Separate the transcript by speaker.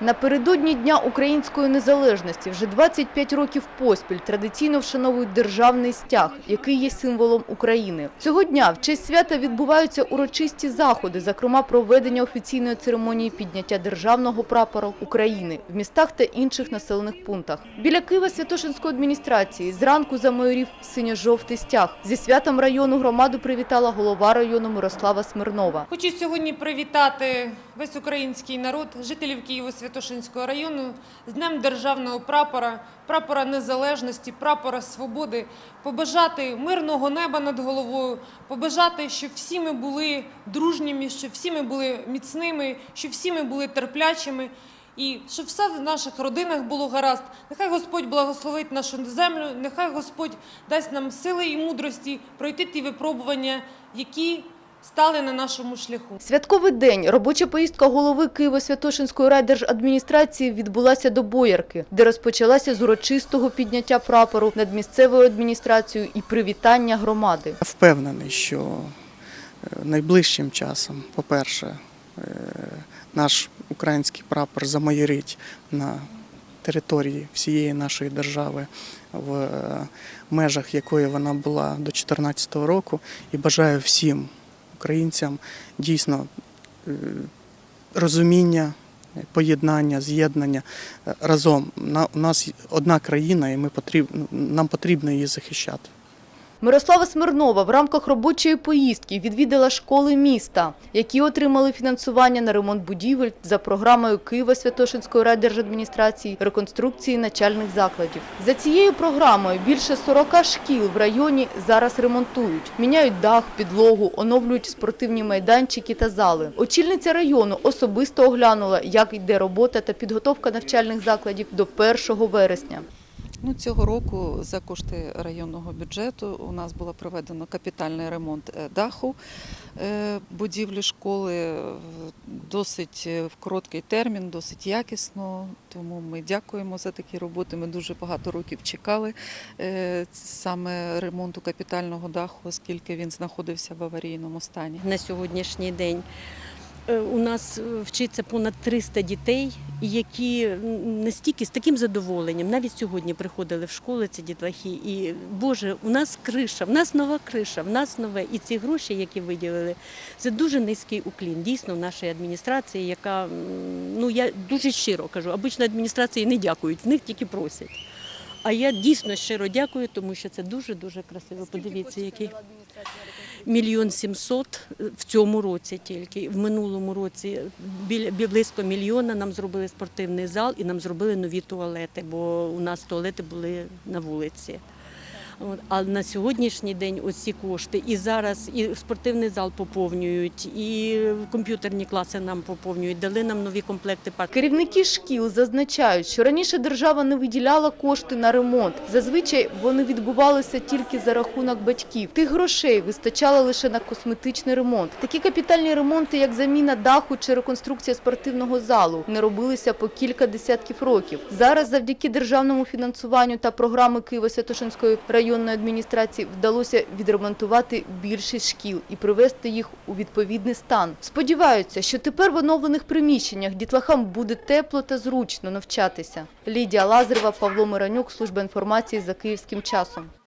Speaker 1: Напередодні Дня української незалежності вже 25 років поспіль традиційно вшановують державний стяг, який є символом України. Цього дня в честь свята відбуваються урочисті заходи, зокрема проведення офіційної церемонії підняття державного прапора України в містах та інших населених пунктах. Біля Києва Святошинської адміністрації зранку замайорів синьо-жовтий стяг. Зі святом району громаду привітала голова району Мирослава Смирнова.
Speaker 2: Хочу сьогодні привітати весь український народ, жителів Києво-Святошинського району з Днем Державного прапора, прапора незалежності, прапора свободи, побажати мирного неба над головою, побажати, щоб всі ми були дружніми, щоб всі ми були міцними, щоб всі ми були терплячими. І щоб все в наших родинах було гаразд. Нехай Господь благословить нашу землю, нехай Господь дасть нам сили і мудрості пройти ті випробування, які стали на нашому шляху.
Speaker 1: Святковий день. Робоча поїздка голови Києво-Святошинської райдержадміністрації відбулася до Боярки, де розпочалася з урочистого підняття прапору над місцевою адміністрацією і привітання громади.
Speaker 3: Я впевнений, що е, найближчим часом, по-перше, е, наш український прапор замайорить на території всієї нашої держави в е, межах якої вона була до 2014 року. І бажаю всім українцям дійсно е, розуміння. Поєднання, з'єднання е, разом. У нас одна країна, і ми потрібно, нам потрібно її захищати.
Speaker 1: Мирослава Смирнова в рамках робочої поїздки відвідала школи міста, які отримали фінансування на ремонт будівель за програмою Києво-Святошинської райдержадміністрації реконструкції начальних закладів. За цією програмою більше 40 шкіл в районі зараз ремонтують, міняють дах, підлогу, оновлюють спортивні майданчики та зали. Очільниця району особисто оглянула, як йде робота та підготовка навчальних закладів до 1 вересня.
Speaker 4: Ну, цього року за кошти районного бюджету у нас було проведено капітальний ремонт е, даху е, будівлі школи досить е, в короткий термін, досить якісно. Тому ми дякуємо за такі роботи. Ми дуже багато років чекали саме ремонту капітального даху, оскільки він знаходився в аварійному стані.
Speaker 5: на сьогоднішній день. Е, У нас е, вчиться понад 300 дітей, які настільки з таким задоволенням, навіть сьогодні приходили в школи ці дітлахи, і Боже, у нас криша, в нас нова криша, в нас нове. І ці гроші, які виділили, це дуже низький уклін. Дійсно, нашої адміністрації, яка ну я дуже щиро кажу, обично адміністрації не дякують, в них тільки просять. А я дійсно щиро дякую, тому що це дуже дуже красиво. Подивіться, який мільйон сімсот в цьому році тільки. В минулому році біля бі- близько мільйона нам зробили спортивний зал і нам зробили нові туалети, бо у нас туалети були на вулиці. А на сьогоднішній день оці кошти і зараз і спортивний зал поповнюють, і комп'ютерні класи нам поповнюють, дали нам нові комплекти.
Speaker 1: Керівники шкіл зазначають, що раніше держава не виділяла кошти на ремонт. Зазвичай вони відбувалися тільки за рахунок батьків. Тих грошей вистачало лише на косметичний ремонт. Такі капітальні ремонти, як заміна даху чи реконструкція спортивного залу, не робилися по кілька десятків років. Зараз, завдяки державному фінансуванню та програми Києво-Святошинської районної адміністрації, вдалося відремонтувати більшість шкіл і привести їх у відповідний стан. Сподіваються, що тепер в оновлених приміщеннях дітлахам буде тепло та зручно навчатися. Лідія Лазарева, Павло Миранюк, служба інформації за київським часом.